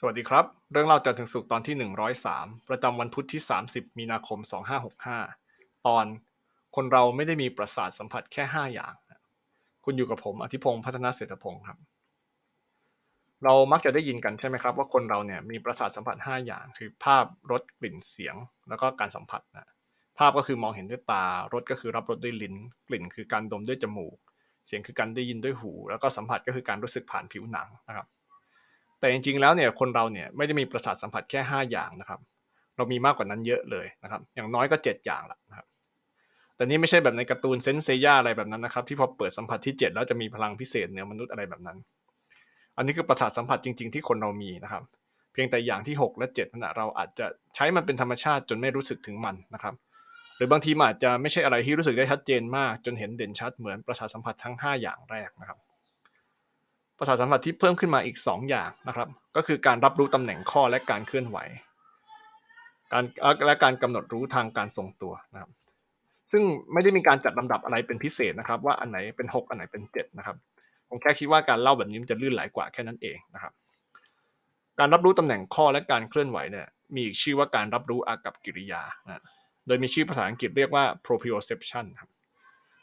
สวัสดีครับ เรื่องเล่าจันทร์ถึงสุขตอนที่ 103 ประจำวันพุธที่ 30 มีนาคม 2565 ตอนคนเราไม่ได้มีประสาทสัมผัสแค่ 5 อย่าง คุณอยู่กับผมอธิพงศ์พัฒนาเศรษฐพงศ์ครับ เรามักจะได้ยินกันใช่ไหมครับ ว่าคนเราเนี่ยมีประสาทสัมผัส 5 อย่าง คือภาพรสกลิ่นเสียง แล้วก็การสัมผัสนะภาพก็คือมองเห็นด้วยตารสก็คือรับรสด้วยลิ้น กลิ่นคือการดมด้วยจมูก เสียงคือการได้ยินด้วยหู แล้วก็สัมผัสก็คือการรู้สึกผ่านผิวหนังนะครับ แต่จริงๆแล้วเนี่ยคนเราเนี่ยไม่ได้มีประสาทสัมผัสแค่ 5 อย่างนะครับ เรามีมากกว่านั้นเยอะเลยนะครับ อย่างน้อยก็ 7 อย่างละนะครับแต่นี่ไม่ใช่แบบในการ์ตูนเซนเซย่าอะไรแบบนั้นนะครับ ที่พอเปิดสัมผัสที่ 7 แล้วจะมีพลังพิเศษเหนือมนุษย์อะไรแบบนั้น อันนี้คือประสาทสัมผัสจริง ๆ ที่คนเรามีนะครับ เพียงแต่อย่างที่ 6 และ7นั่นะเราอาจจะใช้มันเป็นธรรมชาติจนไม่รู้สึกถึงมันนะครับ หรือบางทีอาจจะไม่ใช่อะไรที่รู้สึกได้ชัดเจนมาก จนเห็นเด่นชัดเหมือนประสาทสัมผัสทั้ง 5 อย่างแรกนะครับ ประสาสัมผัสที่เพิ่มขึ้นมาอีก 2 อย่างนะครับ ก็คือการรับรู้ตำแหน่งข้อและการเคลื่อนไหว การและการกำหนดรู้ทางการทรงตัวนะครับ ซึ่งไม่ได้มีการจัดลำดับอะไรเป็นพิเศษนะครับ ว่าอันไหนเป็น 6 อันไหนเป็น 7 นะครับผมแค่คิดว่าการเล่าแบบนี้มันจะลื่นไหลกว่าแค่นั้นเองนะครับ การรับรู้ตำแหน่งข้อและการเคลื่อนไหวเนี่ยมีอีกชื่อว่าการรับรู้อากับกิริยานะโดยมีชื่อภาษาอังกฤษเรียกว่า proprioception ครับ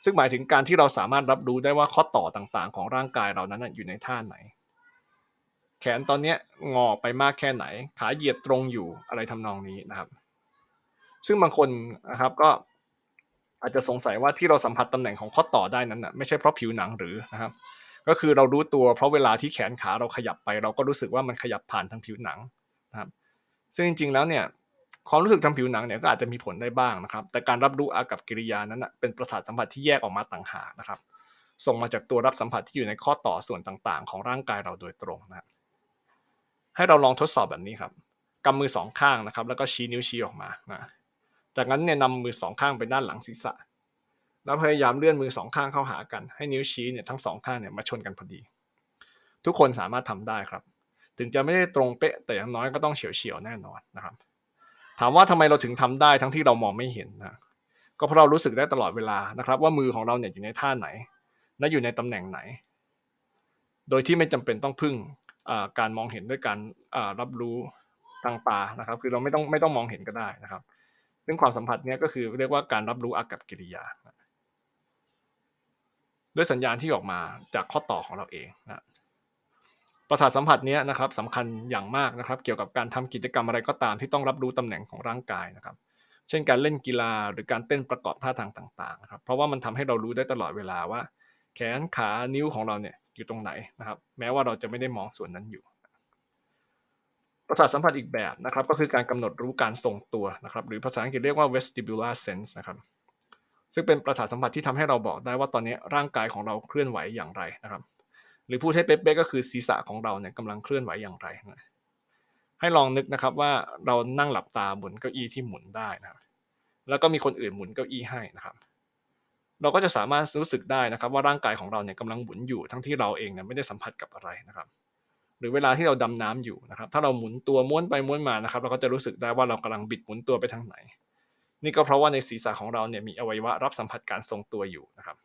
ซึ่งหมายถึงการที่เราสามารถรับรู้ได้ว่าข้อต่อต่างๆ ของร่างกายเรานั้นอยู่ในท่าไหน แขนตอนนี้งอไปมากแค่ไหน ขาเหยียดตรงอยู่อะไรทำนองนี้นะครับ ซึ่งบางคนนะครับก็อาจจะสงสัยว่าที่เราสัมผัสตำแหน่งของข้อต่อได้นั้นนะไม่ใช่เพราะผิวหนังหรือนะครับ ก็คือเรารู้ตัวเพราะเวลาที่แขนขาเราขยับไป เราก็รู้สึกว่ามันขยับผ่านทางผิวหนังนะครับ ซึ่งจริงๆแล้วเนี่ย ความรู้สึกทางผิวหนังเนี่ยก็อาจจะมีผลได้บ้างนะครับ แต่การรับรู้อากับกิริยานั้นเป็นประสาทสัมผัสที่แยกออกมาต่างหากนะครับ ส่งมาจากตัวรับสัมผัสที่อยู่ในข้อต่อส่วนต่างๆ ของร่างกายเราโดยตรงนะครับให้เราลองทดสอบแบบนี้ครับกำมือสองข้างนะครับ แล้วก็ชี้นิ้วชี้ออกมานะจากนั้นเนี่ยนำมือสองข้างไปด้านหลังศีรษะ แล้วพยายามเลื่อนมือสองข้างเข้าหากัน ให้นิ้วชี้เนี่ยทั้งสองข้างเนี่ยมาชนกันพอดี ทุกคนสามารถทำได้ครับ ถึงจะไม่ได้ตรงเป๊ะแต่อย่างน้อยก็ต้องเฉียวเฉียวแน่นอนนะครับ ถามว่าทำไมเราถึงทำได้ทั้งที่เรามองไม่เห็นนะก็เพราะเรารู้สึกได้ตลอดเวลานะครับ ว่ามือของเราเนี่ยอยู่ในท่าไหน และอยู่ในตำแหน่งไหน โดยที่ไม่จำเป็นต้องพึ่งการมองเห็นด้วยการรับรู้ทางตานะครับ คือเราไม่ต้องไม่ต้องมองเห็นก็ได้นะครับ ซึ่งความสัมผัสเนี้ยก็คือเรียกว่าการรับรู้อากับกิริยา ด้วยสัญญาณที่ออกมาจากข้อต่อของเราเองนะ ประสาทสัมผัสนี้นะครับสำคัญอย่างมากนะครับ เกี่ยวกับการทำกิจกรรมอะไรก็ตามที่ต้องรับรู้ตำแหน่งของร่างกายนะครับ เช่นการเล่นกีฬาหรือการเต้นประกอบท่าทางต่างๆนะครับเพราะว่ามันทำให้เรารู้ได้ตลอดเวลาว่า แขนขานิ้วของเราเนี่ยอยู่ตรงไหนนะครับ แม้ว่าเราจะไม่ได้มองส่วนนั้นอยู่ ประสาทสัมผัสอีกแบบนะครับ ก็คือการกำหนดรู้การทรงตัวนะครับ หรือภาษาอังกฤษเรียกว่า vestibular sense นะครับซึ่งเป็นประสาทสัมผัสที่ทำให้เราบอกได้ว่าตอนนี้ร่างกายของเราเคลื่อนไหวอย่างไรนะครับ หรือพูดให้เป๊ะๆก็คือศีรษะของเราเนี่ยกำลังเคลื่อนไหวอย่างไรนะให้ลองนึกนะครับว่าเรานั่งหลับตาบนเก้าอี้ที่หมุนได้นะครับ แล้วก็มีคนอื่นหมุนเก้าอี้ให้นะครับ เราก็จะสามารถรู้สึกได้นะครับ ว่าร่างกายของเราเนี่ยกำลังหมุนอยู่ทั้งที่เราเองเนี่ยไม่ได้สัมผัสกับอะไรนะครับ หรือเวลาที่เราดำน้ำอยู่นะครับ ถ้าเราหมุนตัวม้วนไปม้วนมานะครับ เราก็จะรู้สึกได้ว่าเรากำลังบิดหมุนตัวไปทางไหน นี่ก็เพราะว่าในศีรษะของเราเนี่ยมีอวัยวะรับสัมผัสการทรงตัวอยู่นะครับ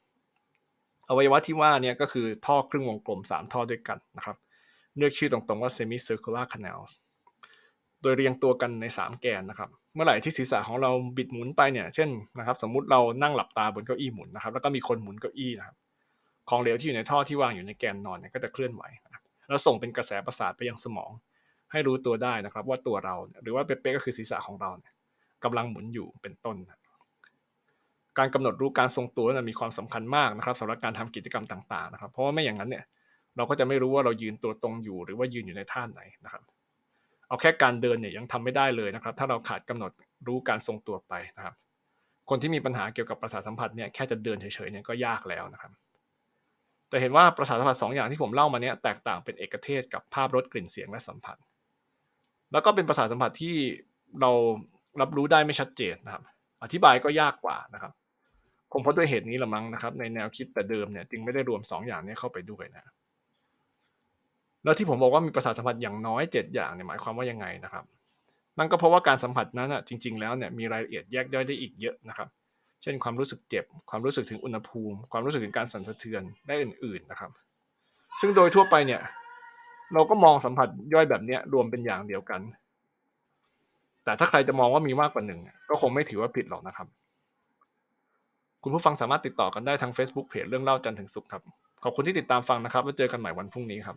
อวัยวะที่ว่าเนี่ยก็คือท่อครึ่งวงกลม 3 ท่อด้วยกันนะครับ เรียกชื่อตรงๆว่า semicircular canals โดยเรียงตัวกันใน 3 แกนนะครับ เมื่อไหร่ที่ศีรษะของเราบิดหมุนไปเนี่ย เช่นนะครับ สมมุติเรานั่งหลับตาบนเก้าอี้หมุนนะครับ แล้วก็มีคนหมุนเก้าอี้นะครับ ของเหลวที่อยู่ในท่อที่วางอยู่ในแกนนอนเนี่ยก็จะเคลื่อนไหว แล้วส่งเป็นกระแสประสาทไปยังสมอง ให้รู้ตัวได้นะครับว่าตัวเรา หรือว่าเป๊ะๆก็คือศีรษะของเราเนี่ยกำลังหมุนอยู่เป็นต้นนะ การกำหนดรู้การทรงตัวนะมีความสำคัญมากนะครับสำหรับการทำกิจกรรมต่างๆนะครับ เพราะว่าไม่อย่างนั้นเนี่ยเราก็จะไม่รู้ว่าเรายืนตัวตรงอยู่ หรือว่ายืนอยู่ในท่าไหนนะครับ เอาแค่การเดินเนี่ยยังทำไม่ได้เลยนะครับ ถ้าเราขาดกำหนดรู้การทรงตัวไปนะครับ คนที่มีปัญหาเกี่ยวกับประสาทสัมผัสเนี่ยแค่จะเดินเฉยๆเนี่ยก็ยากแล้วนะครับ แต่เห็นว่าประสาทสัมผัสสองอย่างที่ผมเล่ามาเนี่ยแตกต่างเป็นเอกเทศกับภาพรสกลิ่นเสียงและสัมผัส แล้วก็เป็นประสาทสัมผัสที่เรารับรู้ได้ไม่ชัดเจนนะครับ อธิบายก็ยากกว่านะครับ คงเพราะด้วยเหตุนี้ละมั้งนะครับ ในแนวคิดแต่เดิมเนี่ยจึงไม่ได้รวม 2 อย่างนี้เข้าไปด้วยนะแล้วที่ผมบอกว่ามีประสาทสัมผัสอย่างน้อย 7 อย่างเนี่ยหมายความว่ายังไงนะครับ นั่นก็เพราะว่าการสัมผัสนั้นอะจริง ๆ แล้วเนี่ยมีรายละเอียดแยกย่อยได้อีกเยอะนะครับ เช่นความรู้สึกเจ็บ ความรู้สึกถึงอุณหภูมิ ความรู้สึกถึงการสั่นสะเทือนได้อื่น ๆนะครับ ซึ่งโดยทั่วไปเนี่ย เราก็มองสัมผัสย่อยแบบเนี้ยรวมเป็นอย่างเดียวกัน แต่ถ้าใครจะมองว่ามีมากกว่าหนึ่งก็คงไม่ถือว่าผิดหรอกนะครับ คุณผู้ฟังสามารถติดต่อกันได้ทาง Facebook เพจเรื่องเล่าจันทร์ถึงสุขครับ ขอบคุณที่ติดตามฟังนะครับ แล้วเจอกันใหม่วันพรุ่งนี้ครับ